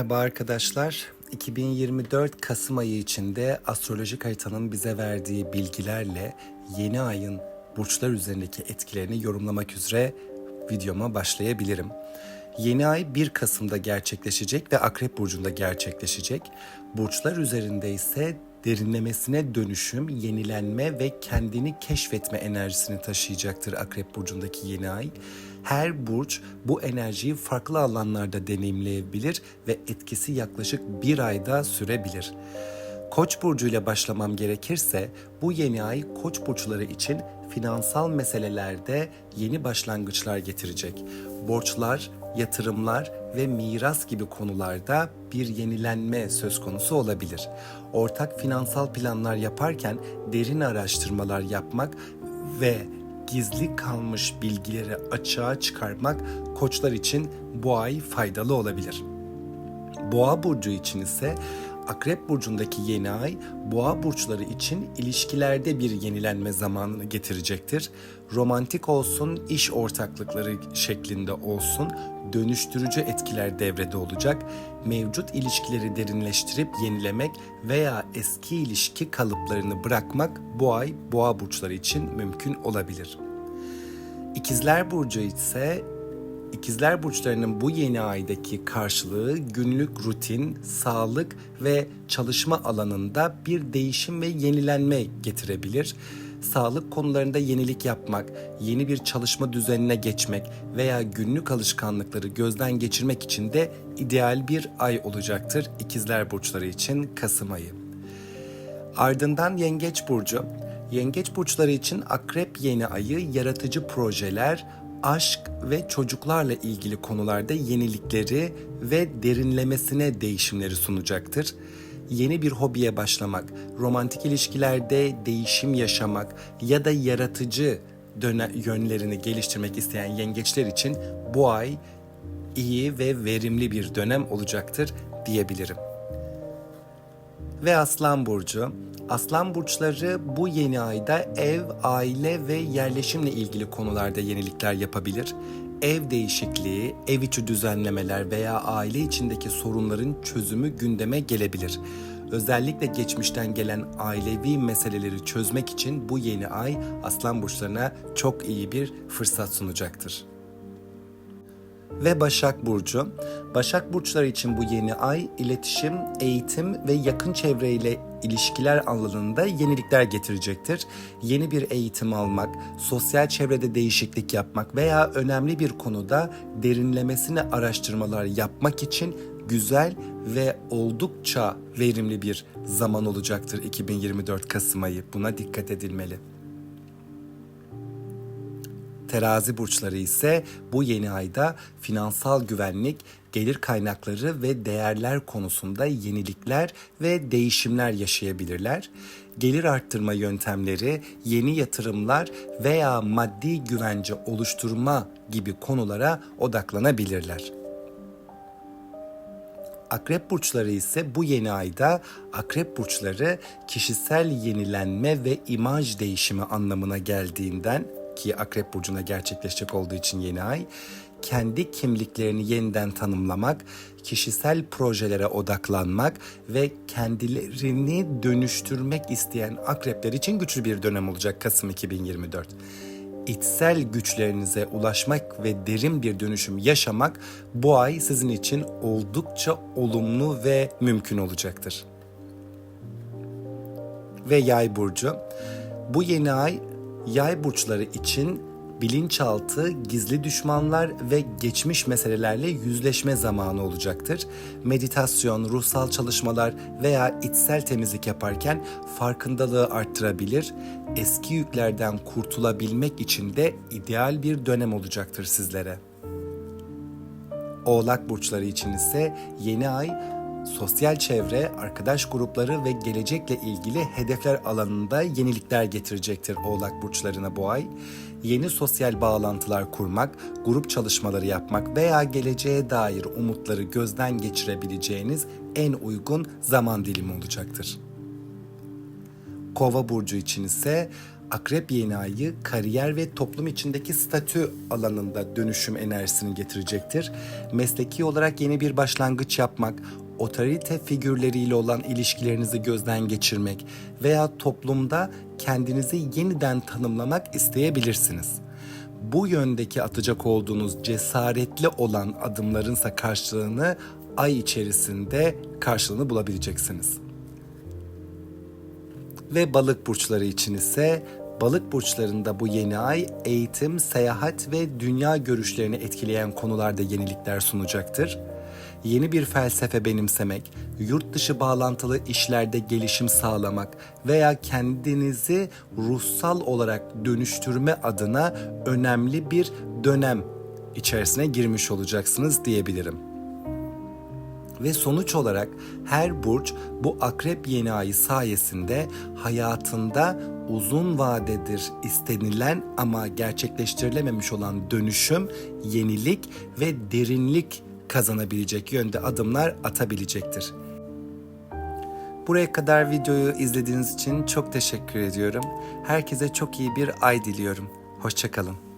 Merhaba arkadaşlar. 2024 Kasım ayı içinde astrolojik haritanın bize verdiği bilgilerle yeni ayın burçlar üzerindeki etkilerini yorumlamak üzere videoma başlayabilirim. Yeni ay 1 Kasım'da gerçekleşecek ve Akrep Burcu'nda gerçekleşecek. Burçlar üzerinde ise derinlemesine dönüşüm, yenilenme ve kendini keşfetme enerjisini taşıyacaktır Akrep Burcu'ndaki yeni ay. Her burç bu enerjiyi farklı alanlarda deneyimleyebilir ve etkisi yaklaşık bir ayda sürebilir. Koç burcu ile başlamam gerekirse bu yeni ay Koç burçları için finansal meselelerde yeni başlangıçlar getirecek. Borçlar, yatırımlar ve miras gibi konularda bir yenilenme söz konusu olabilir. Ortak finansal planlar yaparken derin araştırmalar yapmak ve gizli kalmış bilgileri açığa çıkarmak koçlar için bu ay faydalı olabilir. Boğa burcu için ise Akrep burcundaki yeni ay boğa burçları için ilişkilerde bir yenilenme zamanını getirecektir. Romantik olsun, iş ortaklıkları şeklinde olsun dönüştürücü etkiler devrede olacak. Mevcut ilişkileri derinleştirip yenilemek veya eski ilişki kalıplarını bırakmak bu ay boğa burçları için mümkün olabilir. İkizler burcu ise İkizler burçlarının bu yeni aydaki karşılığı günlük rutin, sağlık ve çalışma alanında bir değişim ve yenilenme getirebilir. Sağlık konularında yenilik yapmak, yeni bir çalışma düzenine geçmek veya günlük alışkanlıkları gözden geçirmek için de ideal bir ay olacaktır İkizler burçları için Kasım ayı. Ardından Yengeç burcu. Yengeç burçları için Akrep yeni ayı yaratıcı projeler, aşk ve çocuklarla ilgili konularda yenilikleri ve derinlemesine değişimleri sunacaktır. Yeni bir hobiye başlamak, romantik ilişkilerde değişim yaşamak ya da yaratıcı döne yönlerini geliştirmek isteyen yengeçler için bu ay iyi ve verimli bir dönem olacaktır diyebilirim. Ve Aslan burcu Aslan burçları bu yeni ayda ev, aile ve yerleşimle ilgili konularda yenilikler yapabilir. Ev değişikliği, ev içi düzenlemeler veya aile içindeki sorunların çözümü gündeme gelebilir. Özellikle geçmişten gelen ailevi meseleleri çözmek için bu yeni ay Aslan burçlarına çok iyi bir fırsat sunacaktır ve Başak Burcu. Başak Burçları için bu yeni ay iletişim, eğitim ve yakın çevreyle ilişkiler alanında yenilikler getirecektir. Yeni bir eğitim almak, sosyal çevrede değişiklik yapmak veya önemli bir konuda derinlemesine araştırmalar yapmak için güzel ve oldukça verimli bir zaman olacaktır 2024 Kasım ayı. Buna dikkat edilmeli. Terazi burçları ise bu yeni ayda finansal güvenlik, gelir kaynakları ve değerler konusunda yenilikler ve değişimler yaşayabilirler. Gelir arttırma yöntemleri, yeni yatırımlar veya maddi güvence oluşturma gibi konulara odaklanabilirler. Akrep burçları ise bu yeni ayda akrep burçları kişisel yenilenme ve imaj değişimi anlamına geldiğinden ki Akrep Burcu'na gerçekleşecek olduğu için yeni ay, kendi kimliklerini yeniden tanımlamak, kişisel projelere odaklanmak ve kendilerini dönüştürmek isteyen akrepler için güçlü bir dönem olacak Kasım 2024. İçsel güçlerinize ulaşmak ve derin bir dönüşüm yaşamak bu ay sizin için oldukça olumlu ve mümkün olacaktır. Ve Yay burcu bu yeni ay Yay burçları için bilinçaltı, gizli düşmanlar ve geçmiş meselelerle yüzleşme zamanı olacaktır. Meditasyon, ruhsal çalışmalar veya içsel temizlik yaparken farkındalığı arttırabilir. Eski yüklerden kurtulabilmek için de ideal bir dönem olacaktır sizlere. Oğlak burçları için ise yeni ay sosyal çevre, arkadaş grupları ve gelecekle ilgili hedefler alanında yenilikler getirecektir Oğlak burçlarına bu ay. Yeni sosyal bağlantılar kurmak, grup çalışmaları yapmak veya geleceğe dair umutları gözden geçirebileceğiniz en uygun zaman dilimi olacaktır. Kova burcu için ise Akrep yeni ayı kariyer ve toplum içindeki statü alanında dönüşüm enerjisini getirecektir. Mesleki olarak yeni bir başlangıç yapmak, otorite figürleriyle olan ilişkilerinizi gözden geçirmek veya toplumda kendinizi yeniden tanımlamak isteyebilirsiniz. Bu yöndeki atacak olduğunuz cesaretli olan adımlarınsa karşılığını ay içerisinde karşılığını bulabileceksiniz. Ve balık burçları için ise balık burçlarında bu yeni ay eğitim, seyahat ve dünya görüşlerini etkileyen konularda yenilikler sunacaktır. Yeni bir felsefe benimsemek, yurt dışı bağlantılı işlerde gelişim sağlamak veya kendinizi ruhsal olarak dönüştürme adına önemli bir dönem içerisine girmiş olacaksınız diyebilirim. Ve sonuç olarak her burç bu akrep yeni ayı sayesinde hayatında uzun vadedir istenilen ama gerçekleştirilememiş olan dönüşüm, yenilik ve derinlik kazanabilecek yönde adımlar atabilecektir. Buraya kadar videoyu izlediğiniz için çok teşekkür ediyorum. Herkese çok iyi bir ay diliyorum. Hoşçakalın.